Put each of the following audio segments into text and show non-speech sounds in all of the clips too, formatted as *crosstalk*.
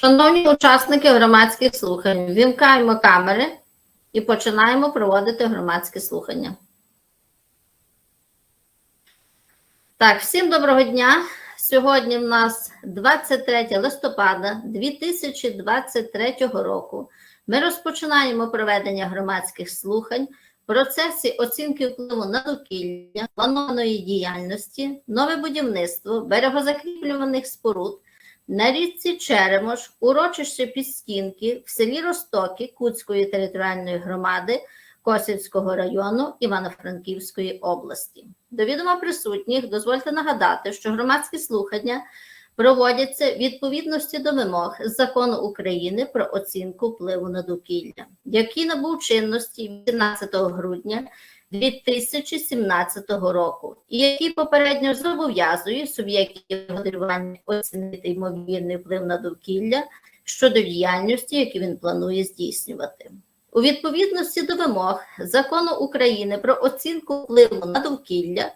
Шановні учасники громадських слухань, вімкаємо камери і починаємо проводити громадські слухання. Так, всім доброго дня. Сьогодні в нас 23 листопада 2023 року. Ми розпочинаємо проведення громадських слухань в процесі оцінки впливу на довкілля, планованої діяльності, нове будівництво, берегозакріплюваних споруд на річці Черемош, урочище Підстінки в селі Ростоки Куцької територіальної громади Косівського району Івано-Франківської області. До відома присутніх дозвольте нагадати, що громадські слухання проводяться відповідності до вимог закону України про оцінку впливу на довкілля, який набув чинності 18 грудня 2017 року, і який попередньо зобов'язує суб'єктів моделювання оцінити ймовірний вплив на довкілля щодо діяльності, яку він планує здійснювати. У відповідності до вимог закону України про оцінку впливу на довкілля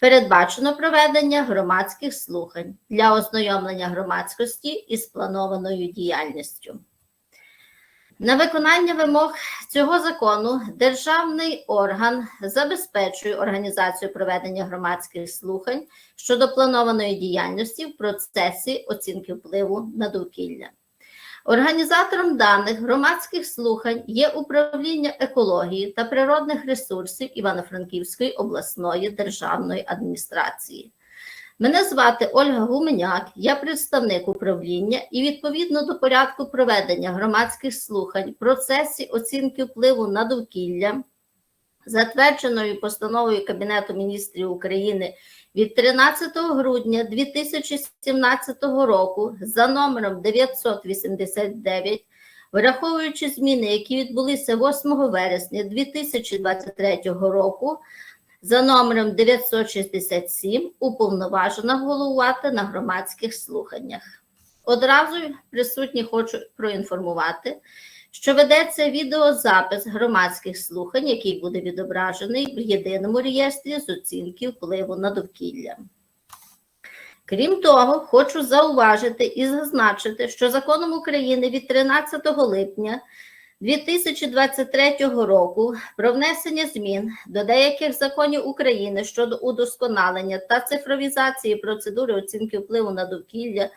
передбачено проведення громадських слухань для ознайомлення громадськості із планованою діяльністю. На виконання вимог цього закону державний орган забезпечує організацію проведення громадських слухань щодо планованої діяльності в процесі оцінки впливу на довкілля. Організатором даних громадських слухань є управління екології та природних ресурсів Івано-Франківської обласної державної адміністрації. Мене звати Ольга Гуменяк, я представник управління і відповідно до порядку проведення громадських слухань процесі оцінки впливу на довкілля, затвердженою постановою Кабінету міністрів України від 13 грудня 2017 року за номером 989, враховуючи зміни, які відбулися 8 вересня 2023 року, за номером 967 уповноважена головувати на громадських слуханнях. Одразу присутні хочу проінформувати, що ведеться відеозапис громадських слухань, який буде відображений в єдиному реєстрі з оцінки впливу на довкілля. Крім того, хочу зауважити і зазначити, що законом України від 13 липня 2023 року про внесення змін до деяких законів України щодо удосконалення та цифровізації процедури оцінки впливу на довкілля,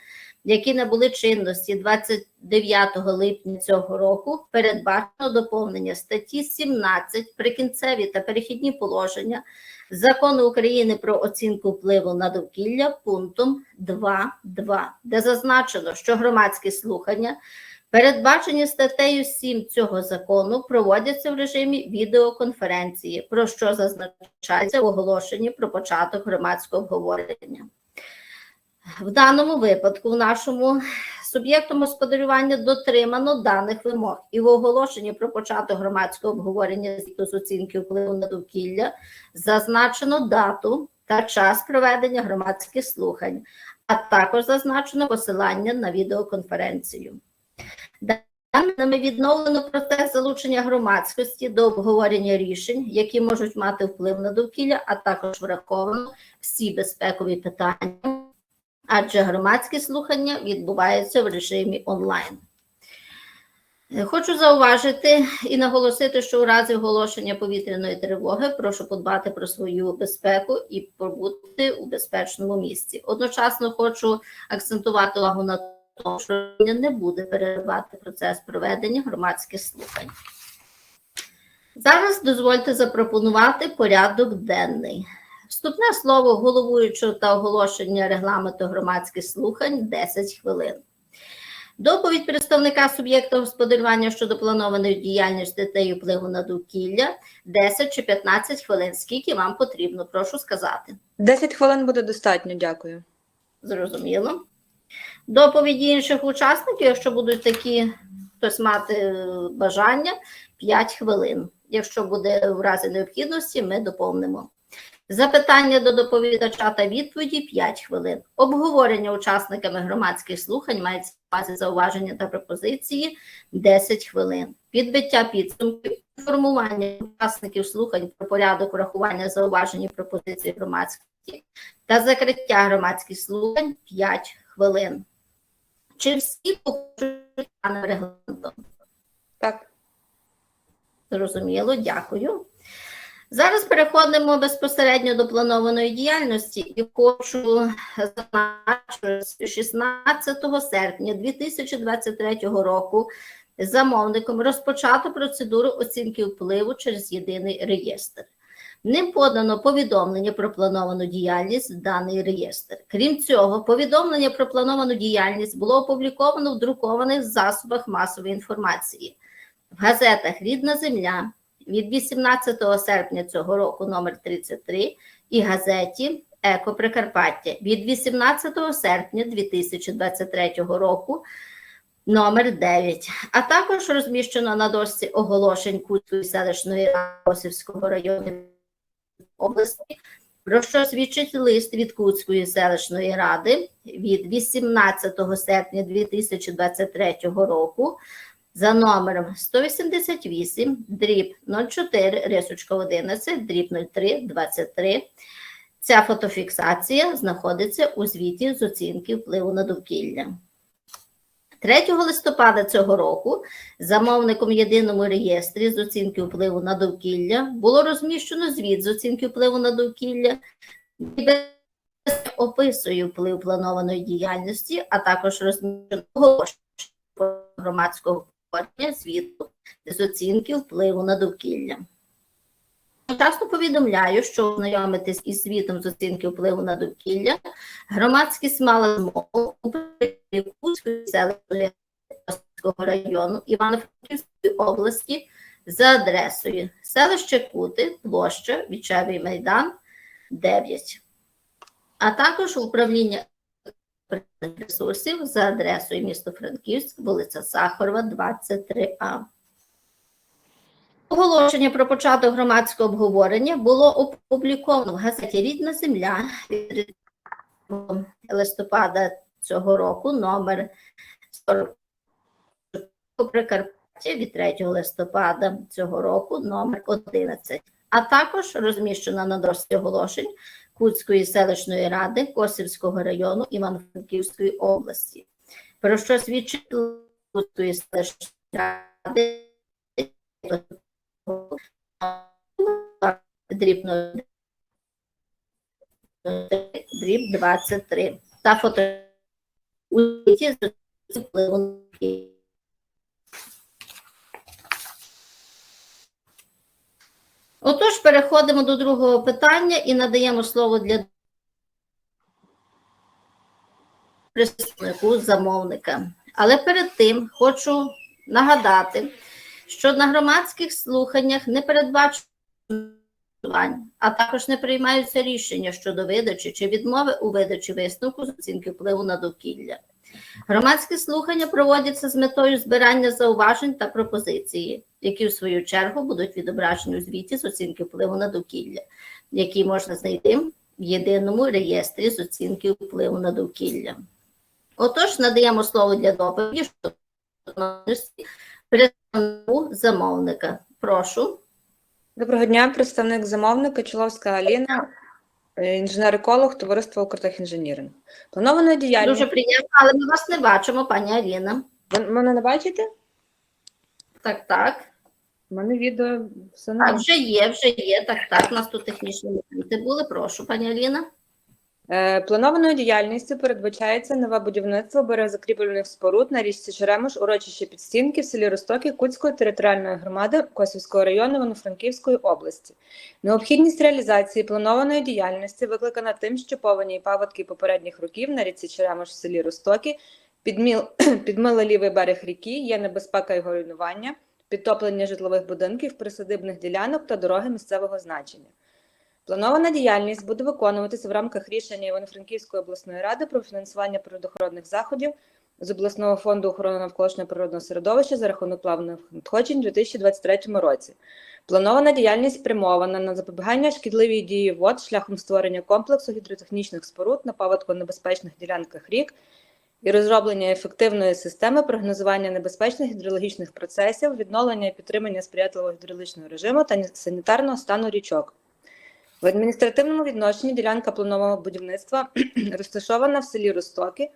які набули чинності 29 липня цього року, передбачено доповнення статті 17 прикінцеві та перехідні положення Закону України про оцінку впливу на довкілля пунктом 2.2, де зазначено, що громадські слухання Передбачені статтею 7 цього закону проводяться в режимі відеоконференції, про що зазначається в оголошенні про початок громадського обговорення. В даному випадку, в нашому суб'єктом господарювання дотримано даних вимог, і в оголошенні про початок громадського обговорення з оцінки впливу на довкілля зазначено дату та час проведення громадських слухань, а також зазначено посилання на відеоконференцію. Даними відновлено процес залучення громадськості до обговорення рішень, які можуть мати вплив на довкілля, а також враховано всі безпекові питання, адже громадські слухання відбуваються в режимі онлайн. Хочу зауважити і наголосити, що у разі оголошення повітряної тривоги прошу подбати про свою безпеку і побути у безпечному місці. Одночасно хочу акцентувати увагу на тому, що не буде переривати процес проведення громадських слухань. Зараз дозвольте запропонувати порядок денний. Вступне слово головуючого та оголошення регламенту громадських слухань 10 хвилин. Доповідь представника суб'єкта господарювання щодо планованої діяльності та її впливу на довкілля 10 чи 15 хвилин. Скільки вам потрібно, прошу сказати. 10 хвилин буде достатньо, дякую. Зрозуміло. Доповіді інших учасників, якщо будуть такі, хтось мати е, бажання, 5 хвилин. Якщо буде в разі необхідності, ми доповнимо. Запитання до доповідача та відповіді 5 хвилин. Обговорення учасниками громадських слухань мається в базі зауваження та пропозиції 10 хвилин. Підбиття підсумків, інформування учасників слухань про порядок урахування зауважень і пропозицій громадськості та закриття громадських слухань 5 хвилин. Чи всі погоджуються з даним регламентом? Так. Зрозуміло, дякую. Зараз переходимо безпосередньо до планованої діяльності і хочу зазначити, що 16 серпня 2023 року замовником розпочато процедуру оцінки впливу через єдиний реєстр. Ним подано повідомлення про плановану діяльність в даний реєстр. Крім цього, повідомлення про плановану діяльність було опубліковано в друкованих засобах масової інформації в газетах Рідна земля від 18 серпня цього року номер 33 і газеті Еко Прикарпаття від 18 серпня 2023 року номер 9, а також розміщено на дошці оголошень Кутської селищної ради району області, про що свідчить лист від Кутської селищної ради від 18 серпня 2023 року за номером 188 дріб 04 рисочка 11 дріб 03 23. Ця фотофіксація знаходиться у звіті з оцінки впливу на довкілля. 3 листопада цього року замовником єдиному реєстрі з оцінки впливу на довкілля було розміщено звіт з оцінки впливу на довкілля, який описує вплив планованої діяльності, а також розміщено оголошення громадського обговорення звіту з оцінки впливу на довкілля. Часто повідомляю, що ознайомитись із звітом з оцінки впливу на довкілля громадськість мала змогу Кузької Косівського району Івано-Франківської області за адресою селище Кути, площа Вічевий майдан 9, а також управління ресурсів за адресою місто Франківськ, вулиця Сахарова, 23А. Оголошення про початок громадського обговорення було опубліковано в газеті Рідна земля від листопада цього року, номер 40 Прикарпаття від 3 листопада цього року, номер 11, а також розміщена на дошці оголошень Кутської селищної ради Косівського району Івано-Франківської області, про що свідчить Кутської селищної ради? Дріб 0, дріб 23 та фото у світі з Отож, переходимо до другого питання і надаємо слово для представнику замовника. Але перед тим хочу нагадати, що на громадських слуханнях не передбачено, а також не приймаються рішення щодо видачі чи відмови у видачі висновку з оцінки впливу на довкілля. Громадські слухання проводяться з метою збирання зауважень та пропозиції, які в свою чергу будуть відображені у звіті з оцінки впливу на довкілля, який можна знайти в єдиному реєстрі з оцінки впливу на довкілля. Отож, надаємо слово для доповіді щодо представнику замовника. Прошу. Доброго дня, представник замовника Чоловська Аліна, е, інженер-еколог Товариства «Укртехінженіринг». Планована діяльність. Дуже приємно, але ми вас не бачимо, пані Аліна. Ви мене не бачите? Так, так. У мене відео все Так, нормально. вже є, вже є. Так, так. У нас тут технічні моменти були. Прошу, пані Аліна. Е, Планованою діяльністю передбачається нове будівництво березокріплювальних споруд на річці Черемош, урочище Підстінки в селі Ростоки Кутської територіальної громади Косівського району Івано-Франківської області. Необхідність реалізації планованої діяльності викликана тим, що повені і паводки попередніх років на річці Черемош в селі Ростоки підміл, *clears throat* підмили лівий берег ріки, є небезпека його руйнування, підтоплення житлових будинків, присадибних ділянок та дороги місцевого значення. Планована діяльність буде виконуватися в рамках рішення Івано-Франківської обласної ради про фінансування природоохоронних заходів з обласного фонду охорони навколишнього природного середовища за рахунок плавних надходжень у 2023 році. Планована діяльність спрямована на запобігання шкідливій дії вод шляхом створення комплексу гідротехнічних споруд на паводконебезпечних ділянках рік і розроблення ефективної системи прогнозування небезпечних гідрологічних процесів, відновлення і підтримання сприятливого гідрологічного режиму та санітарного стану річок. В адміністративному відношенні ділянка планового будівництва *clears throat* розташована в селі Ростоки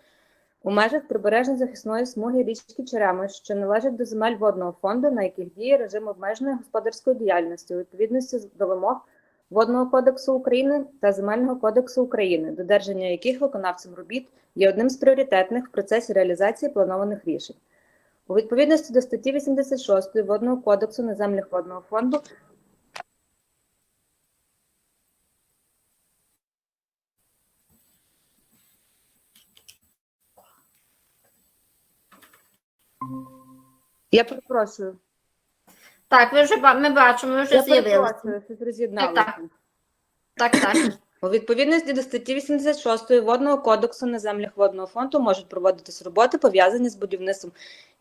у межах прибережно-захисної смуги річки Черемош, що належать до земель водного фонду, на яких діє режим обмеженої господарської діяльності у відповідності до вимог Водного кодексу України та Земельного кодексу України, додержання яких виконавцем робіт є одним з пріоритетних в процесі реалізації планованих рішень. У відповідності до статті 86 Водного кодексу на землях водного фонду Я перепрошую. Так, ви вже ба- ми бачимо, ви вже Я з'явилися. перепрошую, щось роз'єдналося. Так, Так, так. У відповідності до статті 86 Водного кодексу на землях водного фонду можуть проводитись роботи, пов'язані з будівництвом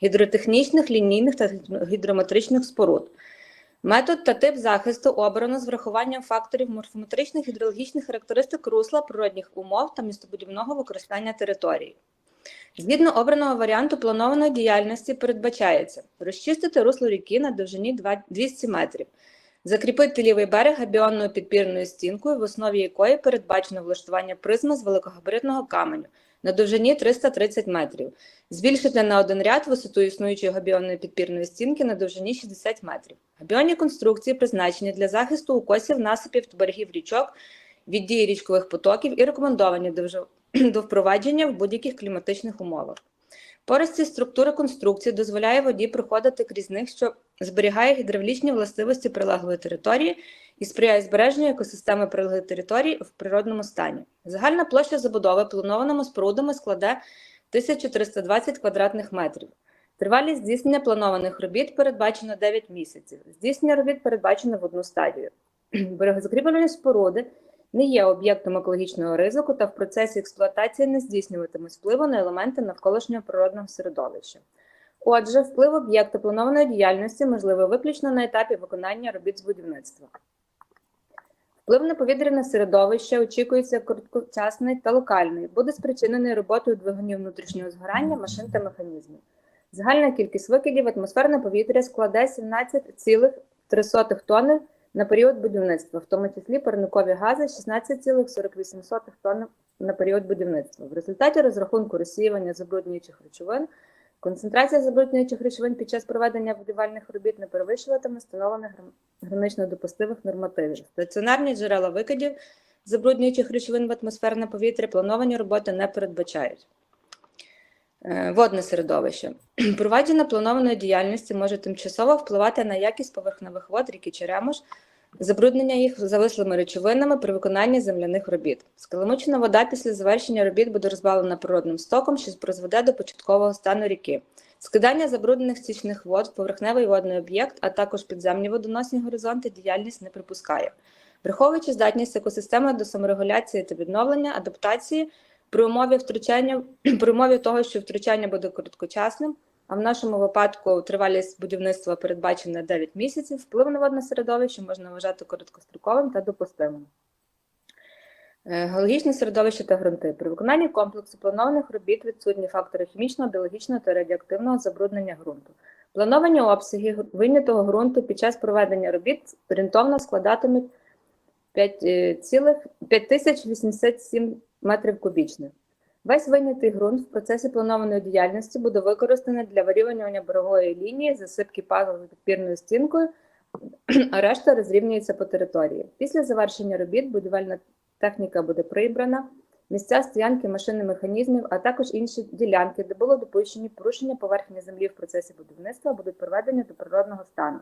гідротехнічних, лінійних та гідрометричних споруд. Метод та тип захисту обрано з врахуванням факторів морфометричних гідрологічних характеристик русла, природних умов та містобудівного використання території. Згідно обраного варіанту планованої діяльності передбачається розчистити русло ріки на довжині 200 метрів, Закріпити лівий берег габіонною підпірною стінкою, в основі якої передбачено влаштування призми з великогабаритного каменю на довжині 330 метрів, збільшити на один ряд висоту існуючої габіонної підпірної стінки на довжині 60 метрів. Габіонні конструкції призначені для захисту укосів, насипів та берегів річок від дії річкових потоків і рекомендовані *clears throat* до, впровадження в будь-яких кліматичних умовах. Порості структури конструкції дозволяє воді проходити крізь них, що зберігає гідравлічні властивості прилеглої території і сприяє збереженню екосистеми прилеглої території в природному стані. Загальна площа забудови планованими спорудами складе 1320 квадратних метрів. Тривалість здійснення планованих робіт передбачено 9 місяців. Здійснення робіт передбачено в одну стадію. *clears throat* Берегозакріплені споруди не є об'єктом екологічного ризику та в процесі експлуатації не здійснюватимуть впливу на елементи навколишнього природного середовища. Отже, вплив об'єкта планованої діяльності можливий виключно на етапі виконання робіт з будівництва. Вплив на повітряне середовище очікується короткочасний та локальний, буде спричинений роботою двигунів внутрішнього згорання, машин та механізмів. Загальна кількість викидів атмосферне повітря складе 17,3 тонни на період будівництва, в тому числі парникові гази 16,48 тонн на період будівництва. В результаті розрахунку розсіювання забруднюючих речовин концентрація забруднюючих речовин під час проведення будівельних робіт не перевищуватиме встановлених гранично допустимих нормативів. Стаціонарні джерела викидів забруднюючих речовин в атмосферне повітря плановані роботи не передбачають. Е, Водне середовище. *clears throat* Провадження планованої діяльності може тимчасово впливати на якість поверхневих вод ріки Черемош, забруднення їх завислими речовинами при виконанні земляних робіт. Скаламучена вода після завершення робіт буде розбавлена природним стоком, що призведе до початкового стану ріки. Скидання забруднених стічних вод в поверхневий водний об'єкт, а також підземні водоносні горизонти діяльність не припускає. Враховуючи здатність екосистеми до саморегуляції та відновлення, адаптації, при умові втручання, *clears throat* при умові того, що втручання буде короткочасним, а в нашому випадку тривалість будівництва передбачена 9 місяців, вплив на водне середовище можна вважати короткостроковим та допустимим. Е, Геологічне середовище та ґрунти. При виконанні комплексу планованих робіт відсутні фактори хімічного, біологічного та радіоактивного забруднення ґрунту. Плановані обсяги вийнятого ґрунту під час проведення робіт орієнтовно складатимуть 5, е, цілих 5087 метрів кубічних. Весь вийнятий ґрунт в процесі планованої діяльності буде використаний для вирівнювання берегової лінії, засипки пазовою підпірною стінкою, а решта розрівнюється по території. Після завершення робіт будівельна техніка буде прибрана, місця стоянки машин механізмів, а також інші ділянки, де було допущені порушення поверхні землі в процесі будівництва, будуть приведені до природного стану.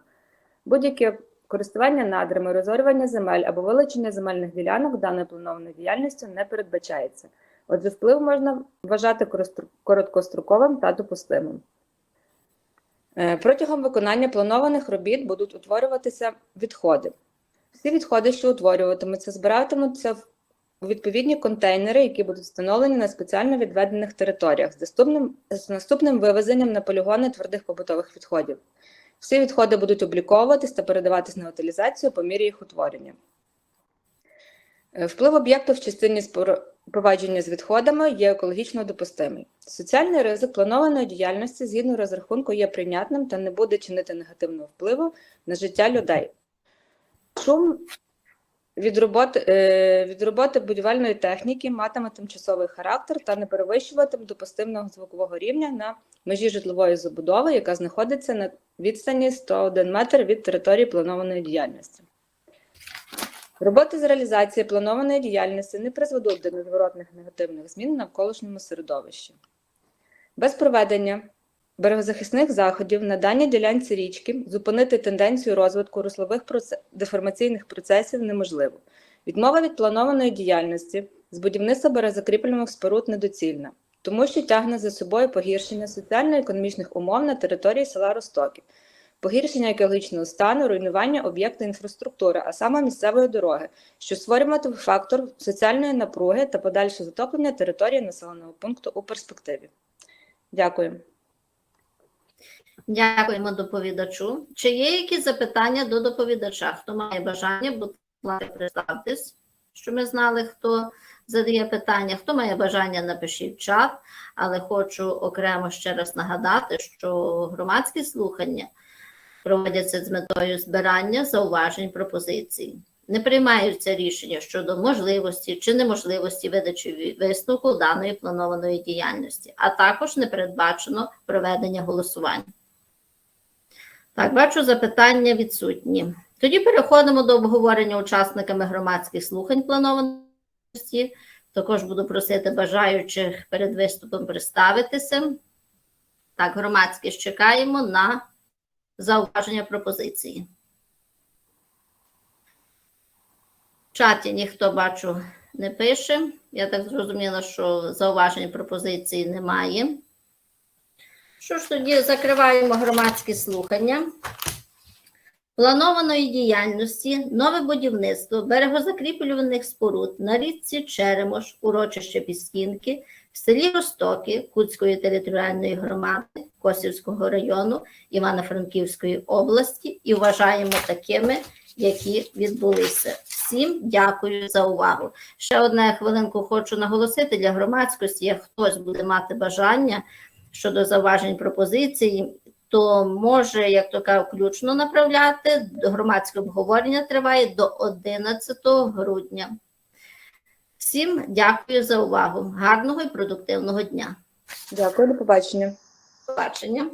Будь-яке користування надрами, розорювання земель або вилучення земельних ділянок даної планованої діяльністю не передбачається. Отже, вплив можна вважати короткостроковим та допустимим. Е, Протягом виконання планованих робіт будуть утворюватися відходи. Всі відходи, що утворюватимуться, збиратимуться у відповідні контейнери, які будуть встановлені на спеціально відведених територіях з наступним, з наступним вивезенням на полігони твердих побутових відходів. Всі відходи будуть обліковуватись та передаватись на утилізацію по мірі їх утворення. Е, Вплив об'єкту в частині провадження з відходами є екологічно допустимий. Соціальний ризик планованої діяльності згідно розрахунку є прийнятним та не буде чинити негативного впливу на життя людей. Шум від роботи, е, від роботи будівельної техніки матиме тимчасовий характер та не перевищуватиме допустимого звукового рівня на межі житлової забудови, яка знаходиться на відстані 101 метр від території планованої діяльності. Роботи з реалізації планованої діяльності не призведуть до незворотних негативних змін навколишньому середовищі. Без проведення берегозахисних заходів на даній ділянці річки зупинити тенденцію розвитку руслових проце- деформаційних процесів неможливо. Відмова від планованої діяльності з будівництва березокріплювальних споруд недоцільна, тому що тягне за собою погіршення соціально-економічних умов на території села Ростоки, погіршення екологічного стану, руйнування об'єкту інфраструктури, а саме місцевої дороги, що створюватиме фактор соціальної напруги та подальше затоплення території населеного пункту у перспективі. Дякую. Дякуємо доповідачу. Чи є якісь запитання до доповідача? Хто має бажання, будь ласка, представтесь, що ми знали, хто задає питання. Хто має бажання, напишіть в чат, але хочу окремо ще раз нагадати, що громадські слухання проводяться з метою збирання зауважень пропозицій. Не приймаються рішення щодо можливості чи неможливості видачі висновку даної планованої діяльності, а також не передбачено проведення голосувань. Так, бачу, запитання відсутні. Тоді переходимо до обговорення учасниками громадських слухань планованості. Також буду просити бажаючих перед виступом представитися. Так, громадськість чекаємо на зауваження пропозиції. В чаті ніхто бачу не пише. Я так зрозуміла, що зауважень пропозиції немає. Що ж тоді закриваємо громадські слухання. Планованої діяльності нове будівництво берегозакріплюваних споруд на річці Черемош, урочище Піскінки, в селі Ростоки Куцької територіальної громади Косівського району Івано-Франківської області і вважаємо такими, які відбулися. Всім дякую за увагу. Ще одне хвилинку хочу наголосити для громадськості, як хтось буде мати бажання щодо зауважень пропозицій, то може, як то кажуть, включно направляти. Громадське обговорення триває до 11 грудня. Всім дякую за увагу. Гарного і продуктивного дня. Дякую, до побачення. Побачення.